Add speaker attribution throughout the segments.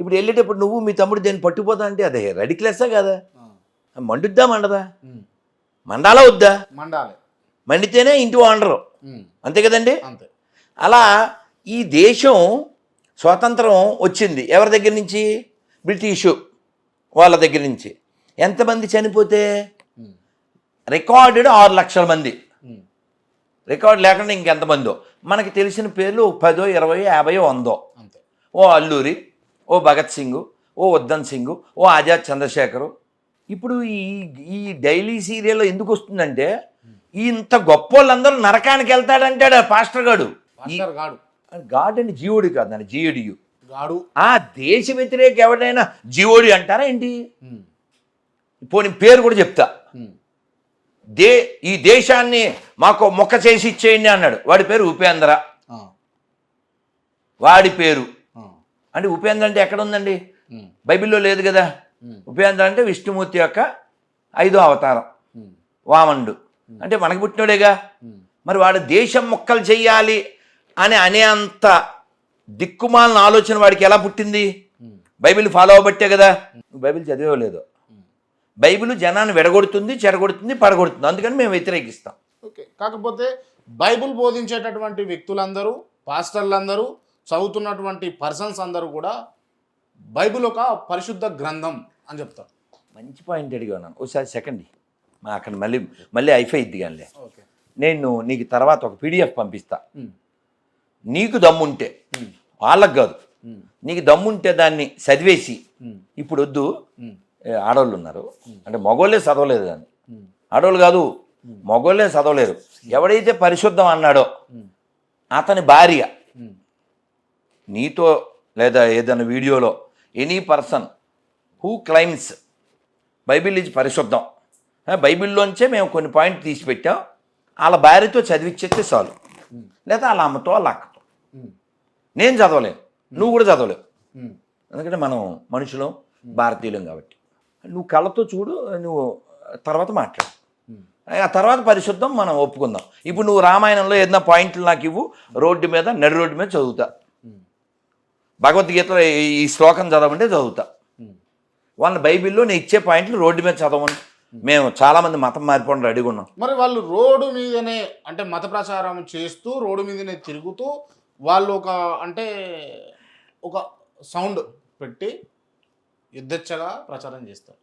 Speaker 1: ఇప్పుడు వెళ్ళేటప్పుడు నువ్వు మీ తమ్ముడు దేన్ని పట్టుకుపోతా అంటే అదే రెడీ క్లాసా కదా. మండుద్దా మండదా. మండాలా వద్దా?
Speaker 2: మండాలి.
Speaker 1: మండితేనే ఇంటి వండరు. అంతే కదండి?
Speaker 2: అంతే.
Speaker 1: అలా ఈ దేశం స్వాతంత్రం వచ్చింది. ఎవరి దగ్గర నుంచి? బ్రిటిషు వాళ్ళ దగ్గర నుంచి. ఎంతమంది చనిపోతే. రికార్డెడ్ ఆరు లక్షల మంది. రికార్డు లేకుండా ఇంకెంతమందో. మనకి తెలిసిన పేర్లు పదో ఇరవై యాభై వందో.
Speaker 2: అంతే.
Speaker 1: ఓ అల్లూరి. ఓ భగత్ సింగ్ ఓ ఉద్దమ్ సింగ్ ఓ ఆజాద్ చంద్రశేఖరు ఇప్పుడు ఈ ఈ డైలీ సీరియల్ ఎందుకు వస్తుందంటే ఇంత గొప్ప వాళ్ళందరూ నరకానికి వెళ్తాడంటాడు పాస్టర్ గాడు
Speaker 2: గాడు
Speaker 1: గాడ్ అని జీవుడు కాదు అని జీయుడియు
Speaker 2: గాడు
Speaker 1: ఆ దేశ వ్యతిరేక ఎవడైనా జీవోడి అంటారా ఏంటి. పోనీ పేరు కూడా చెప్తా. దే ఈ దేశాన్ని మాకు మొక్క చేసి ఇచ్చేయండి అన్నాడు వాడి పేరు ఉపేంద్ర. వాడి పేరు. అంటే ఉపేంద్ర అంటే ఎక్కడ ఉందండి. బైబిల్లో లేదు కదా. ఉపేంద్ర అంటే విష్ణుమూర్తి యొక్క ఐదో అవతారం.
Speaker 2: ఉమ్.
Speaker 1: వామనుడు. అంటే మనకు పుట్టినోడేగా. మరి వాడు దేశం మొక్కలు చెయ్యాలి అని అనే అంత దిక్కుమాలిన ఆలోచన వాడికి ఎలా పుట్టింది. బైబిల్ ఫాలో అవ్వబట్టే కదా. నువ్వు బైబిల్ చదివేలేదు. బైబిల్ జనాన్ని విడగొడుతుంది చెడగొడుతుంది పడగొడుతుంది. అందుకని మేము వ్యతిరేకిస్తాం.
Speaker 2: ఓకే. కాకపోతే బైబుల్ బోధించేటటువంటి వ్యక్తులందరూ పాస్టర్లందరూ చదువుతున్నటువంటి పర్సన్స్ అందరూ కూడా బైబిల్ ఒక పరిశుద్ధ గ్రంథం అని చెప్తారు.
Speaker 1: మంచి పాయింట్ అడిగా ఉన్నాను ఒకసారి సెకండ్ మా అక్కడ మళ్ళీ మళ్ళీ అయిపోయి ఇద్ది కానీ
Speaker 2: ఓకే.
Speaker 1: నేను నీకు తర్వాత ఒక పీడిఎఫ్ పంపిస్తా. నీకు దమ్ముంటే. వాళ్ళకి కాదు. నీకు దమ్ముంటే దాన్ని చదివేసి. ఇప్పుడు వద్దు. ఆడవాళ్ళు ఉన్నారు. అంటే మగోళ్ళే చదవలేదు దాన్ని. ఆడవాళ్ళు కాదు. మగోళ్ళే చదవలేరు. ఎవడైతే పరిశుద్ధం అన్నాడో. అతని భార్య. నీతో లేదా ఏదైనా వీడియోలో any person who claims Bible ఇది పరిశుద్ధం. బైబిల్లోంచే మేము కొన్ని పాయింట్ తీసి పెట్టాం. వాళ్ళ భార్యతో చదివిచ్చేస్తే చాలు. లేదా వాళ్ళ అమ్మతో వాళ్ళ అక్కతో. నేను చదవలేను. నువ్వు కూడా చదవలేవు. ఎందుకంటే మనం మనుషులం భారతీయులం కాబట్టి. నువ్వు కళ్ళతో చూడు నువ్వు తర్వాత మాట్లాడు. ఆ తర్వాత పరిశుద్ధం మనం ఒప్పుకుందాం. ఇప్పుడు నువ్వు రామాయణంలో ఏదైనా పాయింట్లు నాకు ఇవ్వు రోడ్డు మీద నడి రోడ్డు మీద చదువుతా. భగవద్గీతలో ఈ- ఈ శ్లోకం చదవమంటే చదువుతా. వాళ్ళ బైబిల్లో నేను ఇచ్చే పాయింట్లు రోడ్డు మీద చదవమని మేము చాలామంది మతం మారిపోవడం రెడీగా ఉన్నాం
Speaker 2: మరి వాళ్ళు రోడ్డు మీదనే అంటే మత ప్రచారం చేస్తూ రోడ్డు మీదనే తిరుగుతూ వాళ్ళు ఒక అంటే ఒక సౌండ్ పెట్టి యుద్ధచ్చగా ప్రచారం చేస్తారు.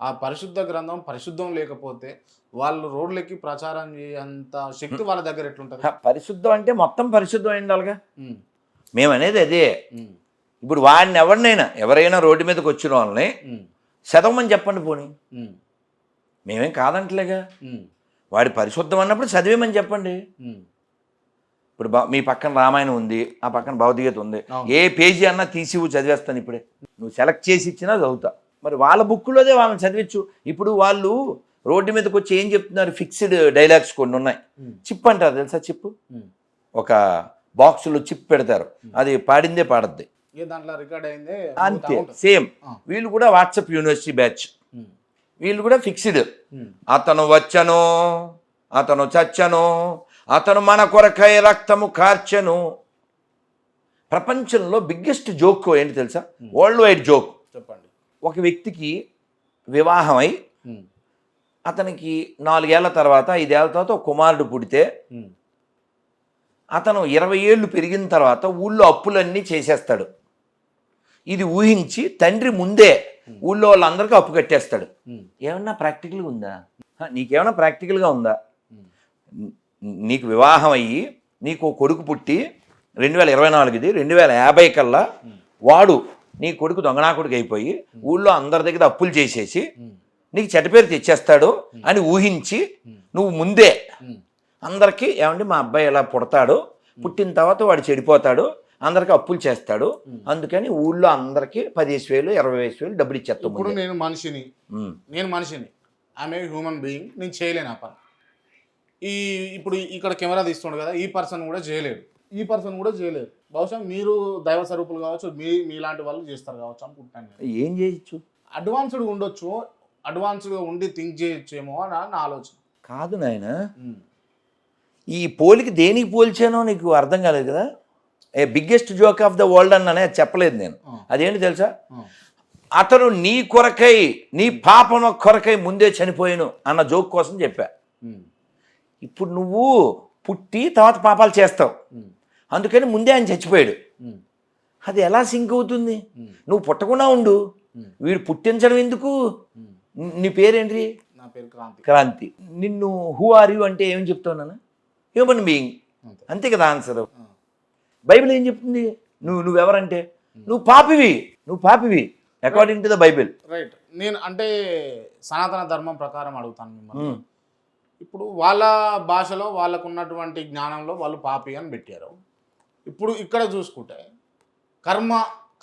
Speaker 2: ఆ పరిశుద్ధ గ్రంథం పరిశుద్ధం లేకపోతే వాళ్ళు రోడ్లెక్కి ప్రచారం చేయంత శక్తి వాళ్ళ దగ్గర ఎట్లుంటుంది?
Speaker 1: పరిశుద్ధం అంటే మొత్తం పరిశుద్ధం అయి ఉండాలిగా
Speaker 2: ఉమ్,
Speaker 1: మేము అనేది అదే ఇప్పుడు వాడిని ఎవరినైనా ఎవరైనా రోడ్డు మీదకి వచ్చిన వాళ్ళని చదవమని చెప్పండి పోనీ. మేమేం కాదంటలేగా. వాడి పరిశుద్ధం అన్నప్పుడు చదివేమని చెప్పండి. ఇప్పుడు బా- మీ పక్కన రామాయణం ఉంది ఆ పక్కన భౌతికత ఉంది. ఏ పేజీ అన్నా తీసి చదివేస్తాను ఇప్పుడే. నువ్వు సెలెక్ట్ చేసి ఇచ్చినా చదువుతా. మరి వాళ్ళ బుక్లోదే వాళ్ళని చదివించు. ఇప్పుడు వాళ్ళు రోడ్డు మీదకి వచ్చి ఏం చెప్తున్నారు? ఫిక్స్డ్ డైలాగ్స్ కొన్ని ఉన్నాయి. చిప్ అంటారు తెలుసా చిప్. ఒక బాక్సులో చిప్ పెడతారు. అది పాడిందే పాడద్ది.
Speaker 2: దాంట్లో రికార్డ్ అయిందే?
Speaker 1: అంతే. సేమ్. వీళ్ళు కూడా వాట్సాప్ యూనివర్సిటీ బ్యాచ్. వీళ్ళు కూడా ఫిక్స్డ్. అతను వచ్చను అతను చచ్చను అతను మన కొరకై రక్తము కార్చెను. ప్రపంచంలో బిగ్గెస్ట్ జోక్ ఏంటి తెలుసా? World wide joke.
Speaker 2: చెప్పండి.
Speaker 1: ఒక వ్యక్తికి వివాహమై అతనికి నాలుగేళ్ళ తర్వాత ఐదేళ్ళ తర్వాత కుమారుడు పుడితే అతను ఇరవై ఏళ్ళు పెరిగిన తర్వాత ఊళ్ళో అప్పులన్నీ చేసేస్తాడు. ఇది ఊహించి తండ్రి ముందే ఊళ్ళో వాళ్ళందరికీ అప్పు కట్టేస్తాడు. ఏమన్నా ప్రాక్టికల్గా ఉందా? హ, నీకేమన్నా ప్రాక్టికల్గా ఉందా? నీకు వివాహం అయ్యి నీకు కొడుకు పుట్టి రెండు వేల ఇరవై నాలుగుది రెండు వేల యాభై కల్లా వాడు నీ కొడుకు దొంగనా కొడుకు అయిపోయి ఊళ్ళో అందరి దగ్గర అప్పులు చేసేసి నీకు చెడ్డ పేరు తెచ్చేస్తాడు అని ఊహించి నువ్వు ముందే. అందరికీ ఏమంటే మా అబ్బాయి ఎలా పుడతాడు పుట్టిన తర్వాత వాడు చెడిపోతాడు అందరికీ అప్పులు చేస్తాడు. అందుకని ఊళ్ళో అందరికీ పదిహేను వేలు ఇరవై వేసు వేలు డబ్బులు ఇచ్చేస్తాం
Speaker 2: ఇప్పుడు. నేను మనిషిని. నేను మనిషిని. ఐఎమ్ ఏ హ్యూమన్ బీయింగ్ నేను చేయలేను ఆ పని. ఈ ఇప్పుడు ఇక్కడ కెమెరా తీస్తుండు కదా ఈ పర్సన్ కూడా చేయలేడు. ఈ పర్సన్ కూడా చేయలేడు. బహుశా మీరు దైవ స్వరూపులు కావచ్చు మీ మీలాంటి వాళ్ళు చేస్తారు కావచ్చు అనుకుంటాను నేను.
Speaker 1: ఏం చేయొచ్చు?
Speaker 2: అడ్వాన్స్డ్ ఉండొచ్చు అడ్వాన్స్డ్గా ఉండి థింక్ చేయొచ్చేమో అని నా ఆలోచన.
Speaker 1: కాదు నాయన. ఈ పోలికి దేనికి పోల్చానో నీకు అర్థం కాలేదు కదా? A biggest joke of the world అని అనేది చెప్పలేదు నేను. అదేంటి తెలుసా? అతను నీ కొరకై నీ పాపన కొరకై ముందే చనిపోయాను అన్న జోక్ కోసం చెప్పా. ఇప్పుడు నువ్వు పుట్టి తర్వాత పాపాలు చేస్తావు. అందుకని ముందే ఆయన చచ్చిపోయాడు. అది ఎలా సింక్ అవుతుంది? నువ్వు పుట్టకుండా ఉండు. వీడు పుట్టించడం ఎందుకు? నీ పేరేంటి?
Speaker 2: నా పేరు క్రాంతి.
Speaker 1: క్రాంతి. నిన్ను హూ ఆర్ యూ అంటే ఏం చెప్తావు నాన్న? హ్యూమన్ బీయింగ్
Speaker 2: అంతే.
Speaker 1: కదా ఆన్సర్ బైబిల్ ఏం చెప్తుంది? నువ్వు నువ్వెవరంటే? నువ్వు పాపివి. నువ్వు పాపివి. According to the Bible
Speaker 2: right నేను అంటే సనాతన ధర్మం ప్రకారం అడుగుతాను మిమ్మల్ని. ఇప్పుడు వాళ్ళ భాషలో వాళ్ళకు ఉన్నటువంటి జ్ఞానంలో వాళ్ళు పాపి అని పెట్టారు. ఇప్పుడు ఇక్కడ చూసుకుంటే కర్మ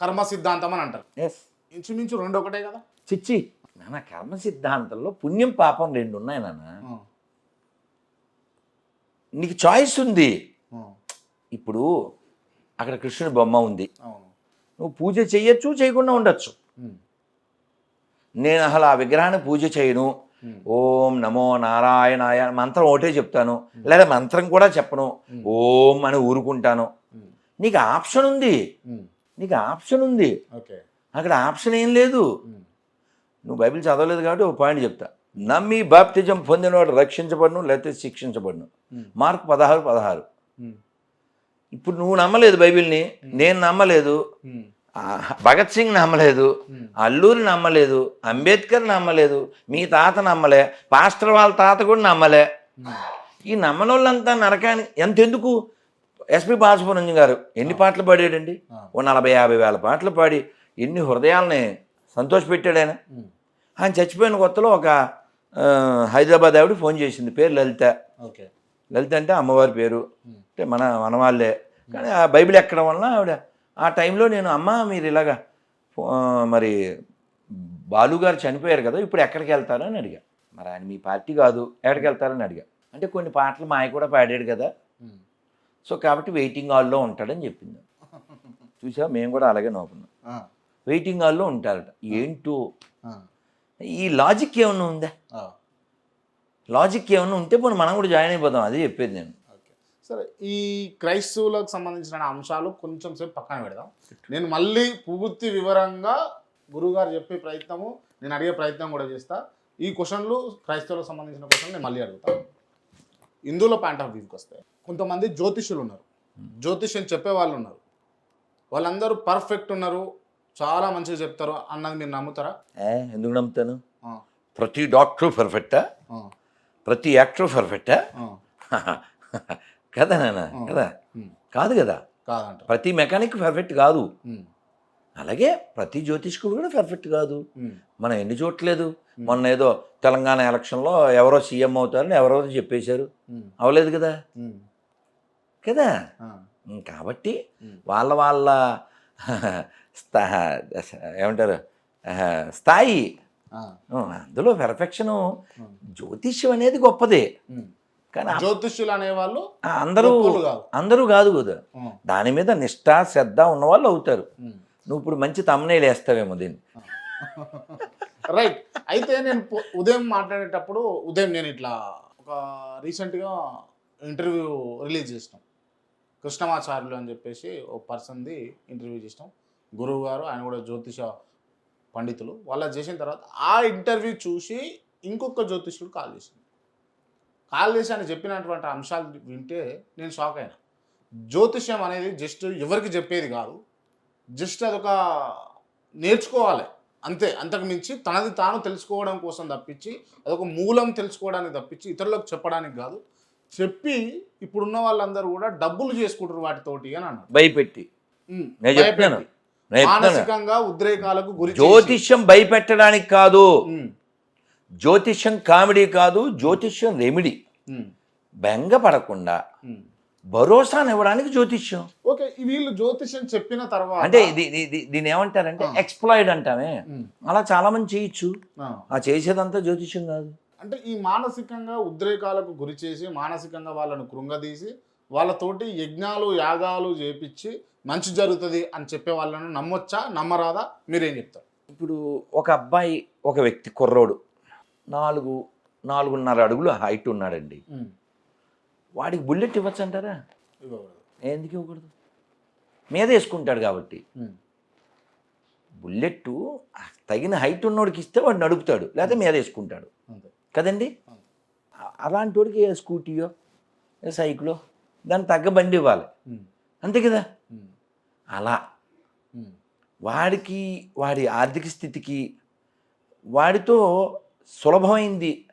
Speaker 2: కర్మ సిద్ధాంతం అని అంటారు.
Speaker 1: ఎస్
Speaker 2: ఇంచుమించు రెండు ఒకటే కదా?
Speaker 1: చిచ్చి. నాన్న కర్మ సిద్ధాంతంలో పుణ్యం పాపం రెండు ఉన్నాయి నాన్న నీకు చాయిస్ ఉంది. ఇప్పుడు అక్కడ కృష్ణుడి బొమ్మ ఉంది. నువ్వు పూజ చేయొచ్చు చేయకుండా ఉండొచ్చు. నేను అసలు ఆ విగ్రహాన్ని పూజ చేయను. ఓం నమో నారాయణాయ మంత్రం ఒకటే చెప్తాను. లేదా మంత్రం కూడా చెప్పను. ఓం అని ఊరుకుంటాను. నీకు ఆప్షన్ ఉంది. నీకు ఆప్షన్ ఉంది.
Speaker 2: ఓకే.
Speaker 1: అక్కడ ఆప్షన్ ఏం లేదు. నువ్వు బైబిల్ చదవలేదు కాబట్టి ఒక పాయింట్ చెప్తా. నమ్మి బాప్తిజం పొందినవాడు రక్షించబడును లేకపోతే శిక్షించబడును. మార్క్ పదహారు పదహారు. ఇప్పుడు నువ్వు నమ్మలేదు బైబిల్ని నేను నమ్మలేదు. భగత్ సింగ్ నమ్మలేదు అల్లూరి నమ్మలేదు అంబేద్కర్ నమ్మలేదు మీ తాత నమ్మలే పాస్టర్ వాళ్ళ తాత కూడా నమ్మలే. ఈ నమ్మనోళ్ళంతా నరకానికి ఎంతెందుకు? ఎస్పి బాలసుబ్రహ్మణ్యం గారు ఎన్ని పాటలు పాడాడండి? ఓ నలభై యాభై వేల పాటలు పాడి ఎన్ని హృదయాల్ని సంతోషపెట్టాడు ఆయన. ఆయన చచ్చిపోయిన కొత్తలో ఒక హైదరాబాద్ ఆవిడ ఫోన్ చేసింది పేరు లలిత.
Speaker 2: ఓకే.
Speaker 1: లలిత అంటే అమ్మవారి పేరు. అంటే మన మన వాళ్ళే. కానీ ఆ బైబిల్ ఎక్కడం వలన ఆవిడ ఆ టైంలో నేను అమ్మ మీరు ఇలాగా మరి బాలు గారు చనిపోయారు కదా ఇప్పుడు ఎక్కడికి వెళ్తారు అని అడిగా. మరి ఆయన మీ పార్టీ కాదు ఎక్కడికి వెళ్తారని అడిగా. అంటే కొన్ని పాటలు మాయ కూడా పాడాడు కదా. సో కాబట్టి వెయిటింగ్ హాల్లో ఉంటాడని చెప్పింది. చూసా మేము కూడా అలాగే నవ్వుకున్నాం. వెయిటింగ్ హాల్లో ఉంటారట. ఏంటో? ఈ లాజిక్ ఏమన్నా ఉందా? లాజిక్ ఏమన్నా ఉంటే పోనీ మనం కూడా జాయిన్ అయిపోదాం అదే చెప్పేది నేను.
Speaker 2: ఓకే. సరే ఈ క్రైస్తవులకు సంబంధించిన అంశాలు కొంచెం సేపు పక్కన పెడదాం. నేను మళ్ళీ పూర్తి వివరంగా గురువుగారు చెప్పే ప్రయత్నము నేను అడిగే ప్రయత్నం కూడా చేస్తా. ఈ క్వశ్చన్లు క్రైస్తవులకు సంబంధించిన క్వశ్చన్లు నేను మళ్ళీ అడుగుతాను హిందువుల పాయింట్ ఆఫ్ వ్యూకి వస్తే కొంతమంది జ్యోతిష్యులు ఉన్నారు. జ్యోతిష్యం చెప్పే వాళ్ళు ఉన్నారు. వాళ్ళందరూ పర్ఫెక్ట్ ఉన్నారు. చాలా మంచిగా చెప్తారు అన్నది మీరు నమ్ముతారా?
Speaker 1: ఏ ఎందుకు నమ్ముతాను? ప్రతి డాక్టర్ పర్ఫెక్టా ప్రతి యాక్టర్ పర్ఫెక్టా కదా నాన్న. కదా? కాదు కదా? ప్రతి మెకానిక్ పర్ఫెక్ట్ కాదు. అలాగే ప్రతి జ్యోతిష్కుడు కూడా పర్ఫెక్ట్ కాదు. మనం ఎన్ని చూడలేదు మొన్న ఏదో తెలంగాణ ఎలక్షన్లో ఎవరో సీఎం అవుతారని ఎవరో చెప్పేశారు. అవలేదు కదా? కదా? కాబట్టి. వాళ్ళ వాళ్ళ స్థా ఏమంటారు? స్థాయి. అందులో పెర్ఫెక్షను జ్యోతిష్యం అనేది గొప్పదే. కానీ
Speaker 2: జ్యోతిష్యులు అనేవాళ్ళు
Speaker 1: అందరూ అందరూ కాదు కదా. దాని మీద నిష్ఠ శ్రద్ధ ఉన్నవాళ్ళు అవుతారు. నువ్వు ఇప్పుడు మంచి తమ్మునేలు వేస్తావేమో దీన్ని.
Speaker 2: రైట్ అయితే నేను ఉదయం మాట్లాడేటప్పుడు ఉదయం నేను ఇట్లా ఒక రీసెంట్గా ఇంటర్వ్యూ రిలీజ్ చేసినాం. కృష్ణమాచార్యులు అని చెప్పేసి ఓ పర్సన్ది ఇంటర్వ్యూ చేసినాం. గురువు గారు ఆయన కూడా జ్యోతిష పండితులు. వాళ్ళ చేసిన తర్వాత ఆ ఇంటర్వ్యూ చూసి ఇంకొక జ్యోతిష్యుడు కాల్ చేసింది. కాల్ చేసి ఆయన చెప్పినటువంటి అంశాలు వింటే నేను షాక్ అయినా. జ్యోతిష్యం అనేది జస్ట్ ఎవరికి చెప్పేది కాదు. జస్ట్ అదొక నేర్చుకోవాలి. అంతే. అంతకు మించి తనది తాను తెలుసుకోవడం కోసం తప్పించి అదొక మూలం తెలుసుకోవడానికి తప్పించి ఇతరులకు చెప్పడానికి కాదు. చెప్పి ఇప్పుడున్న వాళ్ళందరూ కూడా డబ్బులు చేసుకుంటారు వాటితోటి అని అన్నాడు
Speaker 1: భయపెట్టి. నేను
Speaker 2: మానసికంగా ఉద్రేకాలకు గురి.
Speaker 1: జ్యోతిష్యం భయపెట్టడానికి కాదు. జ్యోతిష్యం కామెడీ కాదు జ్యోతిష్యం రెమిడి.
Speaker 2: ఉమ్,
Speaker 1: బెంగ పడకుండా
Speaker 2: ఉమ్.
Speaker 1: భరోసానివ్వడానికి జ్యోతిష్యం.
Speaker 2: ఓకే వీళ్ళు జ్యోతిష్యం చెప్పిన తర్వాత
Speaker 1: అంటే దీన్ని ఏమంటారంటే. ఎక్స్ప్లాయిడ్ అంటామే. అలా చాలా మంది చేయొచ్చు.
Speaker 2: ఆ
Speaker 1: చేసేదంతా జ్యోతిష్యం కాదు.
Speaker 2: అంటే ఈ మానసికంగా ఉద్రేకాలకు గురి చేసి మానసికంగా వాళ్ళను కృంగదీసి వాళ్ళతోటి యజ్ఞాలు యాగాలు చేపించి మంచి జరుగుతుంది అని చెప్పే వాళ్ళను నమ్మొచ్చా నమ్మరాదా? మీరేం చెప్తారు?
Speaker 1: ఇప్పుడు ఒక అబ్బాయి ఒక వ్యక్తి కుర్రోడు నాలుగు నాలుగున్నర అడుగులు హైట్ ఉన్నాడండి. వాడికి బుల్లెట్ ఇవ్వచ్చు అంటారా ఎందుకు ఇవ్వకూడదు? మీద వేసుకుంటాడు కాబట్టి.
Speaker 2: ఉమ్.
Speaker 1: బుల్లెట్ తగిన హైట్ ఉన్నోడికి ఇస్తే వాడు నడుపుతాడు లేకపోతే మీద వేసుకుంటాడు.
Speaker 2: అంతే.
Speaker 1: కదండి అలాంటి వాడికి స్కూటీయో సైకిలో దానికి తగ్గ బండి ఇవ్వాలి. అంతే కదా. అలా. వాడికి వాడి ఆర్థిక స్థితికి వాడితో సులభమైంది